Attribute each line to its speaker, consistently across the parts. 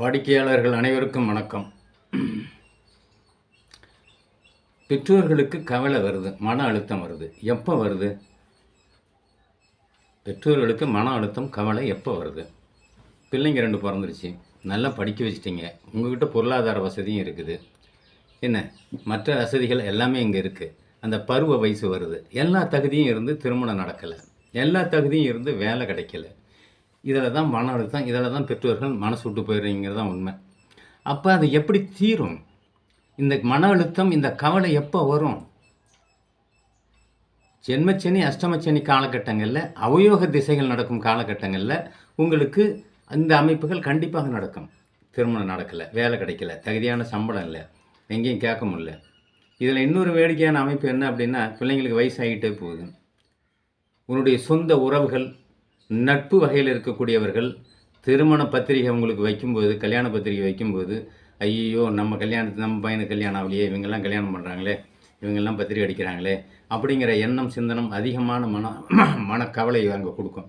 Speaker 1: வாடிக்கையாளர்கள் அனைவருக்கும் வணக்கம். பெற்றோர்களுக்கு கவலை வருது மன அழுத்தம் வருது. எப்போ வருது? பெற்றோர்களுக்கு மன அழுத்தம் கவலை எப்போ வருது? பிள்ளைங்க ரெண்டு பிறந்துருச்சு. நல்லா படிக்க வச்சிட்டிங்க. உங்ககிட்ட பொருளாதார வசதியும் இருக்குது. என்ன? மற்ற வசதிகள் எல்லாமே இங்கே இருக்குது அந்த பருவ வயசு வருது. எல்லா தகுதியும் இருந்து திருமணம் நடக்கலை. எல்லா தகுதியும் இருந்து வேலை கிடைக்கல. இதில் தான் மன அழுத்தம் இதில் தான் பெற்றோர்கள் மனசு விட்டு போயிடுறீங்கிறது தான் உண்மை. அப்போ அது எப்படி தீரும்? இந்த மன அழுத்தம் இந்த கவலை எப்போ வரும்? ஜென்மச்சனி அஷ்டமச்சனி காலகட்டங்களில் அவயோக திசைகள் நடக்கும் காலகட்டங்களில் உங்களுக்கு இந்த அமைப்புகள் கண்டிப்பாக நடக்கும். திருமணம் நடக்கலை வேலை கிடைக்கல தகுதியான சம்பளம் இல்லை எங்கேயும் கேட்க முடியல. இதில் இன்னொரு வேடிக்கையான அமைப்பு என்ன அப்படின்னா பிள்ளைங்களுக்கு வயசாகிட்டே போகுது. உன்னுடைய சொந்த உறவுகள் நட்பு வகையில் இருக்கக்கூடியவர்கள் திருமண பத்திரிகை அவங்களுக்கு வைக்கும்போது கல்யாண பத்திரிகை வைக்கும்போது ஐயோ நம்ம கல்யாணத்து நம்ம பையனுக்கு கல்யாணம் ஆகலையே இவங்கெல்லாம் கல்யாணம் பண்ணுறாங்களே இவங்கெல்லாம் பத்திரிகை அடிக்கிறாங்களே அப்படிங்கிற எண்ணம் சிந்தனம் அதிகமான மன மனக்கவலை அங்கே கொடுக்கும்.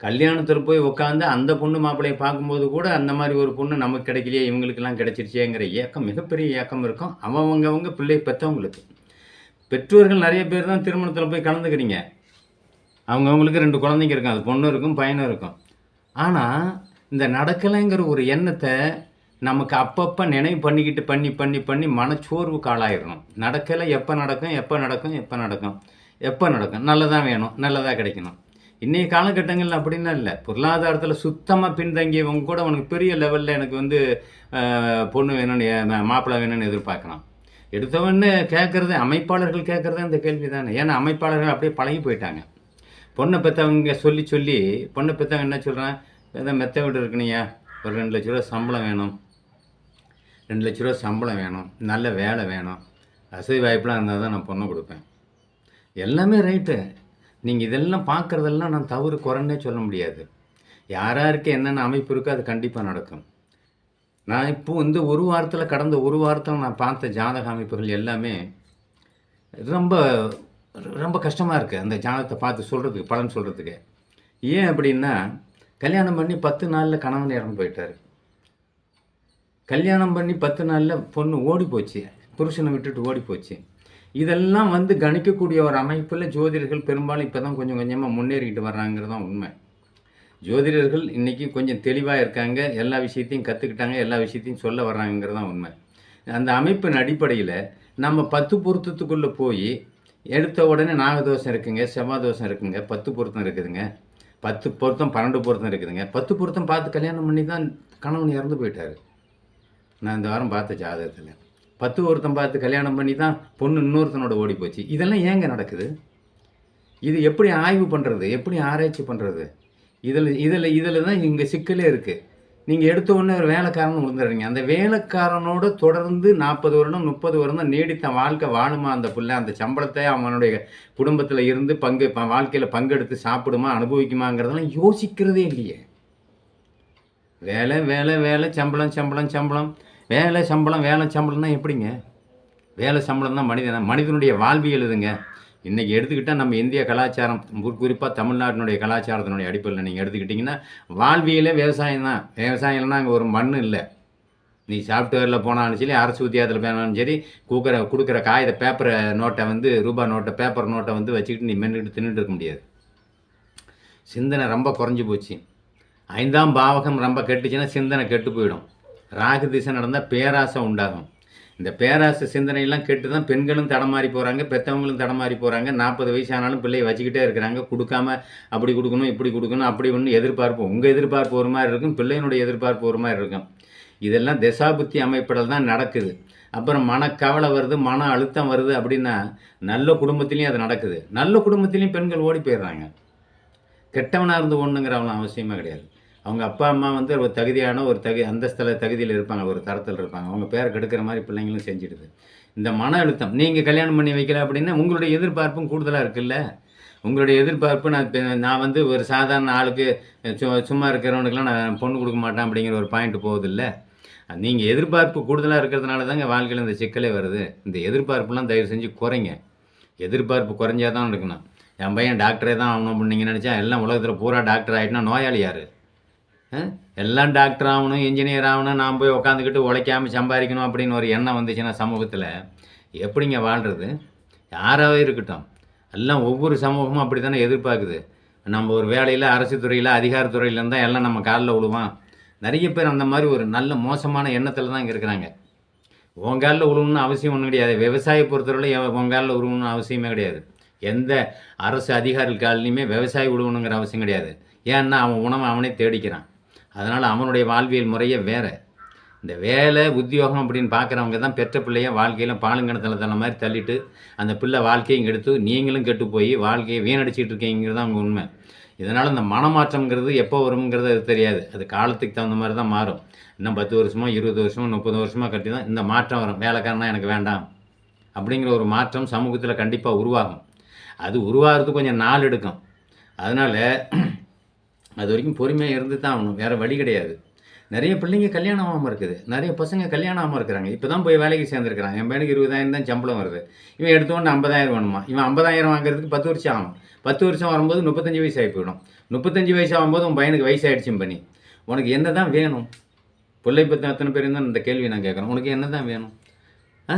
Speaker 1: கல்யாணத்தில் போய் உட்காந்து அந்த பொண்ணு மாப்பிள்ளையை பார்க்கும்போது கூட அந்த மாதிரி ஒரு பொண்ணு நமக்கு கிடைக்கலையே இவங்களுக்கெல்லாம் கிடைச்சிருச்சேங்கிற ஏக்கம் மிகப்பெரிய ஏக்கம் இருக்கும். அவங்கவங்க பிள்ளை பெற்றவங்களுக்கு. பெற்றோர்கள் நிறைய பேர் தான் திருமணத்தில் போய் கலந்துக்கிறீங்க. அவங்கவுங்களுக்கு ரெண்டு குழந்தைங்க இருக்கும். அது பொண்ணு இருக்கும் பையனும் இருக்கும். ஆனால் இந்த நடக்கலைங்கிற ஒரு எண்ணத்தை நமக்கு அப்பப்போ நினைவு பண்ணிக்கிட்டு பண்ணி பண்ணி பண்ணி மனச்சோர்வுக்கு ஆளாயிடணும் நடக்கலை எப்போ நடக்கும் எப்போ நடக்கும் எப்போ நடக்கும். எப்போ நடக்கும்? நல்லதாக வேணும் நல்லதாக கிடைக்கணும். இன்றைய காலகட்டங்களில் அப்படின்னா இல்லை. பொருளாதாரத்தில் சுத்தமாக பின்தங்கியவங்க கூட உனக்கு பெரிய லெவலில் எனக்கு வந்து பொண்ணு வேணும்னு மாப்பிள்ளை வேணும்னு எதிர்பார்க்கலாம். எடுத்தவொடனே கேட்குறது அமைப்பாளர்கள் கேட்குறது இந்த கேள்வி தானே ஏன்னா அமைப்பாளர்கள் அப்படியே பழகி போயிட்டாங்க. பொண்ணை பெற்றவங்க சொல்லி சொல்லி பொண்ணை பெற்றவங்க என்ன சொல்கிறான் ஏதோ மெத்த வீடு இருக்குனியா ஒரு ரெண்டு லட்ச ரூபா சம்பளம் வேணும். ரெண்டு லட்ச ரூபா சம்பளம் வேணும். நல்ல வேலை வேணும். வசதி வாய்ப்பெலாம் இருந்தால் தான் நான் பொண்ணை கொடுப்பேன். எல்லாமே ரைட்டு. நீங்கள் இதெல்லாம் பார்க்குறதெல்லாம் நான் தவறு குறைன்னே சொல்ல முடியாது. யாராருக்கு என்னென்ன அமைப்பு இருக்கோ அது கண்டிப்பாக நடக்கும். நான் இப்போ வந்து ஒரு வாரத்தில் கடந்த ஒரு வாரத்தில் நான் பார்த்த ஜாதக அமைப்புகள் எல்லாமே ரொம்ப ரொம்ப கஷ்டமாக இருக்குது அந்த ஜாதகத்தை பார்த்து சொல்கிறதுக்கு பலன் சொல்கிறதுக்கு ஏன் அப்படின்னா கல்யாணம் பண்ணி பத்து நாளில் கணவன் இறந்து போயிட்டார். கல்யாணம் பண்ணி பத்து நாளில் பொண்ணு ஓடி போச்சு. புருஷனை விட்டுட்டு ஓடி போச்சு. இதெல்லாம் வந்து கணிக்கக்கூடிய ஒரு அமைப்பில் ஜோதிடர்கள் பெரும்பாலும் இப்போ தான் கொஞ்சம் கொஞ்சமாக முன்னேறிக்கிட்டு வர்றாங்கிறது தான் உண்மை. ஜோதிடர்கள் இன்றைக்கி கொஞ்சம் தெளிவாக இருக்காங்க. எல்லா விஷயத்தையும் கற்றுக்கிட்டாங்க எல்லா விஷயத்தையும் சொல்ல வர்றாங்கிறது தான் உண்மை. அந்த அமைப்பின் அடிப்படையில் நம்ம பத்து பொருத்தத்துக்குள்ளே போய் எடுத்த உடனே நாகதோஷம் இருக்குங்க செவ்வாய் தோஷம் இருக்குங்க பத்து பொருத்தம் இருக்குதுங்க. பத்து பொருத்தம் பன்னெண்டு பொருத்தம் இருக்குதுங்க. பத்து பொருத்தம் பார்த்து கல்யாணம் பண்ணி தான் கணவன் இறந்து போயிட்டார். நான் இந்த வாரம் பார்த்த ஜாதகத்தில். பத்து ஒருத்தன் பார்த்து கல்யாணம் பண்ணி தான் பொண்ணு இன்னொருத்தனோட ஓடி போச்சு. இதெல்லாம் ஏங்க நடக்குது? இது எப்படி ஆய்வு பண்ணுறது எப்படி ஆராய்ச்சி பண்ணுறது இதில் இதில் இதில் தான் இங்கே சிக்கலே இருக்குது நீங்கள் எடுத்த உடனே ஒரு வேலைக்காரன் விழுந்துடுறீங்க அந்த வேலைக்காரனோட தொடர்ந்து நாற்பது வருடம் முப்பது வருடம் நீடித்த வாழ்க்கை வாழுமா அந்த பிள்ளை? அந்த சம்பளத்தை அவனுடைய குடும்பத்தில் இருந்து பங்கு வாழ்க்கையில் பங்கெடுத்து சாப்பிடுமா அனுபவிக்குமாங்கிறதெல்லாம் யோசிக்கிறதே இல்லையே. வேலை வேலை வேலை சம்பளம் சம்பளம் சம்பளம். வேலை சம்பளம் வேலை சம்பளம்னா எப்படிங்க? வேலை சம்பளம் தான் மனிதன்? மனிதனுடைய வாழ்வியல் இதுங்க இன்றைக்கி எடுத்துக்கிட்டால் நம்ம இந்திய கலாச்சாரம் குறிப்பாக தமிழ்நாட்டினுடைய கலாச்சாரத்தினுடைய அடிப்படையில் நீங்கள் எடுத்துக்கிட்டிங்கன்னா வாழ்வியலே விவசாயம் தான். விவசாயம்னா அங்கே ஒரு மண் இல்லை. நீ சாஃப்ட்வேரில் போனாலும் சரி அரசு உத்தியோகத்தில் போனாலும் சரி கொடுக்குற கொடுக்குற காகித பேப்பரை நோட்டை வந்து ரூபா நோட்டை பேப்பர் நோட்டை வந்து வச்சுக்கிட்டு நீ மென்னுக்கிட்டு தின்னுட்டு இருக்க முடியாது. சிந்தனை ரொம்ப குறைஞ்சி போச்சு. ஐந்தாம் பாவகம் ரொம்ப கெட்டுச்சுன்னா சிந்தனை கெட்டு போயிடும். ராகு திசை நடந்தால் பேராசை உண்டாகும். இந்த பேராசை சிந்தனையெல்லாம் கெட்டு தான் பெண்களும் தடமாறி போகிறாங்க பெற்றவங்களும் தடமாறி போகிறாங்க நாற்பது வயசு ஆனாலும் பிள்ளையை வச்சுக்கிட்டே இருக்கிறாங்க. கொடுக்காம அப்படி கொடுக்கணும் இப்படி கொடுக்கணும் அப்படி ஒன்று எதிர்பார்ப்பு. உங்கள் எதிர்பார்ப்பு ஒரு மாதிரி இருக்கும் பிள்ளையினுடைய எதிர்பார்ப்பு ஒரு மாதிரி இருக்கும். இதெல்லாம் திசாபுத்தி அமைப்பிடல் தான் நடக்குது. அப்புறம் மனக்கவலை வருது மன அழுத்தம் வருது அப்படின்னா நல்ல குடும்பத்துலேயும் அது நடக்குது. நல்ல குடும்பத்துலேயும் பெண்கள் ஓடி போயிடுறாங்க. கெட்டவனாக இருந்து ஒன்றுங்கிற அவ்வளோ அவசியமே கிடையாது. அவங்க அப்பா அம்மா வந்து ஒரு தகுதியான ஒரு தகு அந்தஸ்தில் தகுதியில் இருப்பாங்க ஒரு தரத்தில் இருப்பாங்க. அவங்க பேரை கெடுக்கிற மாதிரி பிள்ளைங்களும் செஞ்சிடுது. இந்த மன அழுத்தம் நீங்கள் கல்யாணம் பண்ணி வைக்கல அப்படின்னா உங்களுடைய எதிர்பார்ப்பும் கூடுதலாக இருக்குல்ல? உங்களுடைய எதிர்பார்ப்பு நான் நான் வந்து ஒரு சாதாரண ஆளுக்கு சு சும்மா இருக்கிறவனுக்குலாம் நான் பொண்ணு கொடுக்க மாட்டேன் அப்படிங்கிற ஒரு பாயிண்ட் போகுதில்ல? நீங்கள் எதிர்பார்ப்பு கூடுதலாக இருக்கிறதுனால தாங்க வாழ்க்கையில் இந்த சிக்கலே வருது. இந்த எதிர்பார்ப்புலாம் தயவு செஞ்சு குறைங்க. எதிர்பார்ப்பு குறைஞ்சாதான் இருக்கணும் என் பையன் டாக்டரே தான் ஆகணும் அப்படின்னு நீங்கள் நினச்சா எல்லாம் உலகத்தில் பூரா டாக்டர் ஆகிட்டுனா நோயாளி யார்? எல்லாம் டாக்டர் ஆகணும் இன்ஜினியர் ஆகணும் நான் போய் உட்காந்துக்கிட்டு உழைக்காம சம்பாதிக்கணும் அப்படின்னு ஒரு எண்ணம் வந்துச்சுன்னா சமூகத்தில் எப்படிங்க வாழ்கிறது யாராகவே இருக்கட்டும். எல்லாம் ஒவ்வொரு சமூகமும் அப்படி தானே எதிர்பார்க்குது. நம்ம ஒரு வேலையில் அரசு துறையில் அதிகாரத்துறையில் இருந்தால் எல்லாம் நம்ம காலில் விழுவான் நிறைய பேர் அந்த மாதிரி ஒரு நல்ல மோசமான எண்ணத்தில் தான் இங்கே இருக்கிறாங்க. உன் காலில் விழுவணும்னு அவசியம் ஒன்றும் கிடையாது. விவசாய பொறுத்தவரையில் உன் காலில் விழுவணும்னு அவசியமே கிடையாது. எந்த அரசு அதிகாரிகள் காலிலையுமே விவசாயி விழுவணுங்கிற அவசியம் கிடையாது. ஏன்னா அவன் உணவை அவனே தேடிக்கிறான். அதனால் அவனுடைய வாழ்வியல் முறையே வேறு. இந்த வேலை உத்தியோகம் அப்படின்னு பார்க்குறவங்க தான் பெற்ற பிள்ளைய வாழ்க்கையில் பாலுங்கணத்தில் தள்ள மாதிரி தள்ளிட்டு அந்த பிள்ளை வாழ்க்கையும் கெடுத்து நீங்களும் கெட்டு போய் வாழ்க்கையை வீணடிச்சிட்டு இருக்கீங்கிறது தான் அவங்க உண்மை. இதனால் இந்த மனமாற்றம்ங்கிறது எப்போ வருங்கிறது அது தெரியாது. அது காலத்துக்கு தகுந்த மாதிரி தான் மாறும். இன்னும் பத்து வருஷமோ இருபது வருஷமோ முப்பது வருஷமோ கட்டி தான் இந்த மாற்றம் வரும். வேலைக்காரனா எனக்கு வேண்டாம். அப்படிங்கிற ஒரு மாற்றம் சமூகத்தில் கண்டிப்பாக உருவாகும். அது உருவாகிறதுக்கு கொஞ்சம் நாள் எடுக்கும். அதனால் அது வரைக்கும் பொறுமையாக இருந்து தான் ஆகணும். வேறு வழி கிடையாது. நிறைய பிள்ளைங்க கல்யாணம் ஆகாமல் இருக்குது. நிறைய பசங்க கல்யாணம் ஆகாமல் இருக்கிறாங்க. இப்போ தான் போய் வேலைக்கு சேர்ந்துருக்கிறாங்க. என் பையனுக்கு இருபதாயிரம் தான் சம்பளம் வருது. இவன் எடுத்தோன்னு ஐம்பதாயிரம் வேணுமா? இவன் ஐம்பதாயிரம் வாங்குறதுக்கு பத்து வருஷம் ஆகும் பத்து வருஷம் வரும்போது முப்பத்தஞ்சு வயசு ஆகி போயிடும். முப்பத்தஞ்சு வயசு ஆகும்போது உன் பையனுக்கு வயசாகிடுச்சும் பண்ணி உனக்கு என்ன தான் வேணும்? பிள்ளை பற்றி அத்தனை பேர் இருந்தால் இந்த கேள்வி நான் கேட்குறேன். உனக்கு என்ன தான் வேணும்? ஆ?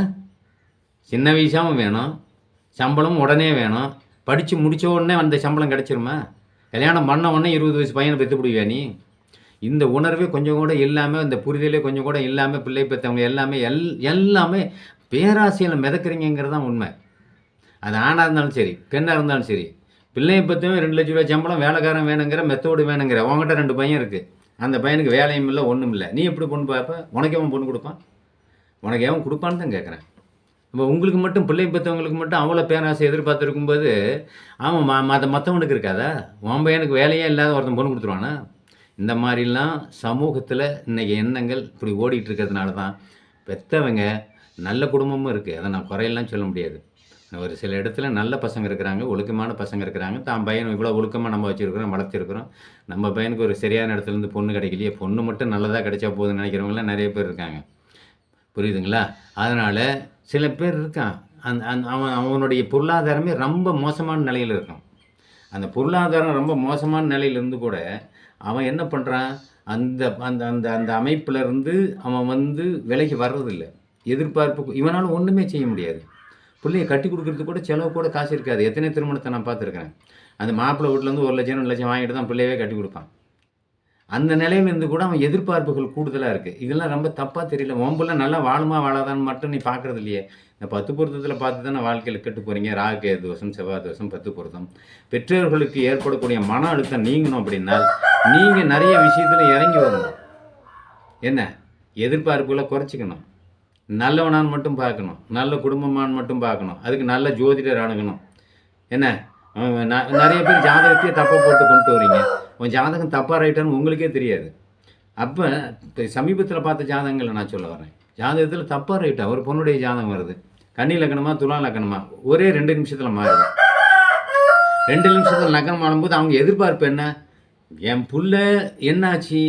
Speaker 1: சின்ன வயசாகவும் வேணும். சம்பளம் உடனே வேணும். படித்து முடித்த உடனே அந்த சம்பளம் கிடச்சிருமா? கல்யாணம் பண்ண உடனே இருபது வயசு பையனை பெற்று பிடிவியா நீ? இந்த உணர்வே கொஞ்சம் கூட இல்லாமல் இந்த புரிதலே கொஞ்சம் கூட இல்லாமல் பிள்ளை பெற்றவங்க எல்லாமே எல் எல்லாமே பேராசையில் மிதக்கிறீங்கிறது தான் உண்மை. அது ஆணாக இருந்தாலும் சரி பெண்ணாக இருந்தாலும் சரி. பிள்ளையை பற்றியும் ரெண்டு லட்ச ரூபா சம்பளம் வேலைக்காரன் வேணுங்கிற மெத்தோடு வேணுங்கிற உங்ககிட்ட ரெண்டு பையன் இருக்குது அந்த பையனுக்கு வேலையும் இல்லை ஒன்றும் இல்லை. நீ எப்படி பொண்ணு பார்ப்ப உனக்கு எவன் பொண்ணு கொடுப்பான்? உனக்கு எவன் கொடுப்பான்னு தான் கேட்குறேன் இப்போ உங்களுக்கு மட்டும் பிள்ளை பெற்றவங்களுக்கு மட்டும் அவ்வளோ பேராசை எதிர்பார்த்துருக்கும்போது ஆமாம் ம மற்ற மற்றவனுக்கு இருக்காதா? உன் பையனுக்கு வேலையே இல்லாத ஒருத்தன் பொண்ணு கொடுத்துருவானா? இந்த மாதிரிலாம் சமூகத்தில் இன்றைக்கி எண்ணங்கள் இப்படி ஓடிட்டு இருக்கிறதுனால தான் பெற்றவங்க நல்ல குடும்பமும் இருக்குது அதை நான் குறையெல்லாம் சொல்ல முடியாது. ஒரு சில இடத்துல நல்ல பசங்க இருக்கிறாங்க ஒழுக்கமான பசங்க இருக்கிறாங்க. தான் பையன் இவ்வளோ ஒழுக்கமாக நம்ம வச்சுருக்கிறோம் வளர்த்துருக்குறோம். நம்ம பையனுக்கு ஒரு சரியான இடத்துலேருந்து பொண்ணு கிடைக்கலையே பொண்ணு மட்டும் நல்லதாக கிடைச்சா போதுன்னு நினைக்கிறவங்களாம் நிறைய பேர் இருக்காங்க. புரியுதுங்களா? அதனால் சில பேர் இருக்கான் அந்த அந் அவன் அவனுடைய பொருளாதாரமே ரொம்ப மோசமான நிலையில் இருக்கும் அந்த பொருளாதாரம் ரொம்ப மோசமான நிலையில இருந்து கூட அவன் என்ன பண்ணுறான் அந்த அந்த அந்த அந்த அமைப்பிலேருந்து அவன் வந்து விலைக்கு வர்றதில்லை. எதிர்பார்ப்பு இவனால் ஒன்றுமே செய்ய முடியாது. பிள்ளைய கட்டி கொடுக்குறதுக்கு கூட செலவு கூட காசு இருக்காது. எத்தனை திருமணத்தை நான் பார்த்துருக்கேன் அந்த மாப்பிள்ளை வீட்டிலேருந்து ஒரு லட்சம் ரெண்டு லட்சம் வாங்கிட்டு தான் பிள்ளையவே கட்டி கொடுப்பான். அந்த நிலையில இருந்து கூட அவன் எதிர்பார்ப்புகள் கூடுதலாக இருக்குது இதெல்லாம் ரொம்ப தப்பாக தெரியல. உன் நல்லா வாழுமா வாழாதான்னு மட்டும் நீ பார்க்குறது இல்லையே. இந்த பத்து பொருத்தத்தில் பார்த்து தானே வாழ்க்கையில் கெட்டு போகிறீங்க ராகு தோஷம் செவ்வாய் தோஷம் பத்து பொருத்தம். பெற்றோர்களுக்கு ஏற்படக்கூடிய மன அழுத்தம் நீங்கணும் அப்படின்னா நீங்கள் நிறைய விஷயத்தில் இறங்கி வரணும். என்ன? எதிர்பார்ப்புகளை குறைச்சிக்கணும். நல்லவனான்னு மட்டும் பார்க்கணும். நல்ல குடும்பமான்னு மட்டும் பார்க்கணும். அதுக்கு நல்ல ஜோதிடர் அணுகணும். என்ன? ந- நிறைய பேர் ஜாதகத்தையே தப்பை போட்டு கொண்டு வரீங்க. உன் ஜாதகம் தப்பாக ரைட்டான்னு உங்களுக்கே தெரியாது. அப்போ இப்போ சமீபத்தில் பார்த்த ஜாதகங்களை நான் சொல்ல வரேன் ஜாதகத்தில் தப்பாக ரைட்டா ஒரு பொண்ணுடைய ஜாதகம் வருது. கன்னி லக்கணமா துலா லக்கணமா ஒரே ரெண்டு நிமிஷத்தில் மாறுது. ரெண்டு நிமிஷத்தில் லக்கணம் ஆடும்போது அவங்க எதிர்பார்ப்பு என்ன? என் புள்ள என்னாச்சு?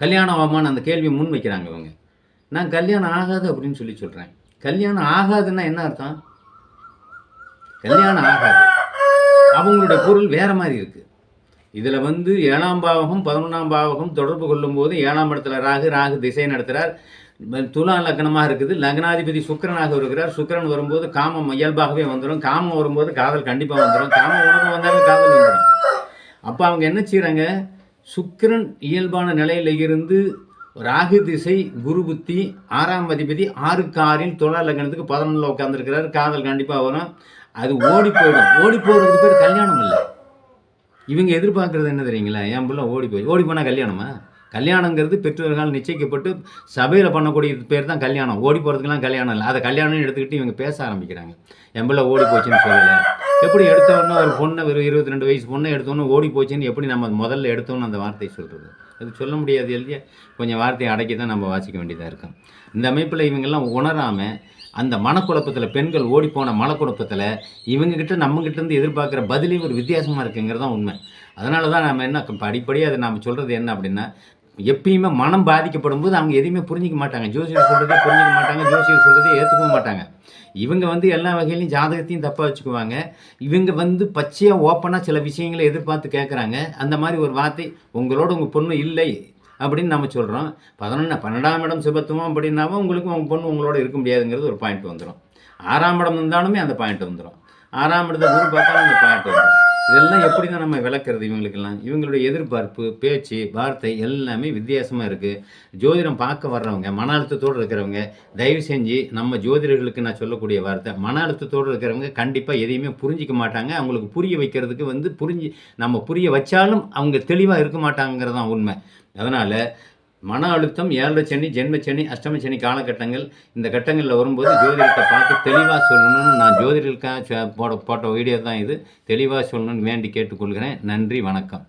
Speaker 1: கல்யாணம் ஆகாமான்னு அந்த கேள்வியை முன் வைக்கிறாங்க இவங்க. நான் கல்யாணம் ஆகாது அப்படின்னு சொல்லி சொல்கிறேன் கல்யாணம் ஆகாதுன்னா என்ன அர்த்தம்? கல்யாணம் ஆகாது. அவங்களோட பொருள் வேற மாதிரி இருக்குது இதில் வந்து ஏழாம் பாவகம் பதினொன்றாம் பாவகம் தொடர்பு கொள்ளும்போது ஏழாம் இடத்துல ராகு ராகு திசை நடத்துகிறார். துலா லக்னமாக இருக்குது. லக்னாதிபதி சுக்கிரனாக இருக்கிறார் சுக்கிரன் வரும்போது காமம் இயல்பாகவே வந்துடும். காமம் வரும்போது காதல் கண்டிப்பாக வந்துடும். காம உணர்வு வந்தாலும் காதல் வந்துடும். அப்போ அவங்க என்ன செய்கிறாங்க சுக்கரன் இயல்பான நிலையில் இருந்து ராகு திசை குரு புத்தி ஆறாம் அதிபதி ஆறு ஆறில் துலா லக்னத்துக்கு பதினொன்றில் உட்காந்துருக்கிறார் காதல் கண்டிப்பாக வரும். அது ஓடி போயிடும். ஓடி போகிறதுக்கு பேர் கல்யாணம் இல்லை. இவங்க எதிர்பார்க்கறது என்ன தெரியுங்களா? என் பிள்ளை ஓடி போய் ஓடி போனால் கல்யாணமா? கல்யாணங்கிறது பெற்றோர்களால் நிச்சயிக்கப்பட்டு சபையில் பண்ணக்கூடிய பேர் தான் கல்யாணம். ஓடி போகிறதுக்கெல்லாம் கல்யாணம் இல்லை. அதை கல்யாணம்னு எடுத்துக்கிட்டு இவங்க பேச ஆரம்பிக்கிறாங்க. என் பிள்ளை ஓடி போச்சுன்னு சொல்லலை. எப்படி எடுத்தோன்னே ஒரு பொண்ணை வெறும் இருபத்தி ரெண்டு வயசு பொண்ணை எடுத்தோன்னே ஓடி போச்சுன்னு எப்படி நம்ம முதல்ல எடுத்தோன்னு அந்த வார்த்தையை சொல்கிறது அது சொல்ல முடியாது எழுதிய கொஞ்சம் வார்த்தையை அடக்கி தான் நம்ம வாசிக்க வேண்டியதாக இருக்கும். இந்த அமைப்பில் இவங்கெல்லாம் உணராமல் அந்த மனக்குழப்பத்தில் பெண்கள் ஓடிப்போன மனக்குழப்பத்தில் இவங்ககிட்ட நம்மகிட்டேருந்து எதிர்பார்க்குற பதிலே ஒரு வித்தியாசமாக இருக்குங்கிறது தான் உண்மை. அதனால தான் நம்ம என்ன படிப்படியாக அதை நாம் சொல்கிறது என்ன அப்படின்னா எப்பயுமே மனம் பாதிக்கப்படும் போது அவங்க எதையுமே புரிஞ்சிக்க மாட்டாங்க. ஜோசியர் சொல்கிறதே புரிஞ்சிக்க மாட்டாங்க ஜோசியர் சொல்கிறதே ஏற்றுக்கவும் மாட்டாங்க. இவங்க வந்து எல்லா வகையிலையும் ஜாதகத்தையும் தப்பாக வச்சுக்குவாங்க. இவங்க வந்து பச்சையாக ஓப்பனாக சில விஷயங்களை எதிர்பார்த்து கேட்குறாங்க அந்த மாதிரி ஒரு வார்த்தை உங்களோட உங்கள் பொண்ணு இல்லை அப்படின்னு நம்ம சொல்கிறோம் பதினொன்று பன்னெண்டாம் இடம் சுபத்துவம் அப்படின்னாவும் உங்களுக்கு உங்கள் பொண்ணு உங்களோட இருக்க முடியாதுங்கிறது ஒரு பாயிண்ட் வந்துடும் ஆறாம் இடம் இருந்தாலுமே அந்த பாயிண்ட் வந்துடும் ஆறாம் இடத்த குரு பார்த்தாலும் அந்த பாட்டு இதெல்லாம் எப்படி தான் நம்ம விளக்குறது இவங்களுக்கெல்லாம்? இவங்களுடைய எதிர்பார்ப்பு பேச்சு வார்த்தை எல்லாமே வித்தியாசமாக இருக்குது ஜோதிடம் பார்க்க வர்றவங்க மன அழுத்தத்தோடு இருக்கிறவங்க தயவு செஞ்சு நம்ம ஜோதிடர்களுக்கு நான் சொல்லக்கூடிய வார்த்தை மன அழுத்தத்தோடு இருக்கிறவங்க கண்டிப்பாக எதையுமே புரிஞ்சிக்க மாட்டாங்க. அவங்களுக்கு புரிய வைக்கிறதுக்கு வந்து புரிஞ்சு நம்ம புரிய வச்சாலும் அவங்க தெளிவாக இருக்க மாட்டாங்கிறது தான் உண்மை. அதனால் மன அழுத்தம் ஏழரை சனி ஜென்ம சனி அஷ்டம சனி காலகட்டங்கள் இந்த கட்டங்களில் வரும்போது ஜோதிடத்தை பார்த்து தெளிவாக சொல்லணும்னு நான் ஜோதிடருக்காக போட போட்ட வீடியோ தான் இது. தெளிவாக சொல்லணும்னு வேண்டி கேட்டுக்கொள்கிறேன். நன்றி வணக்கம்.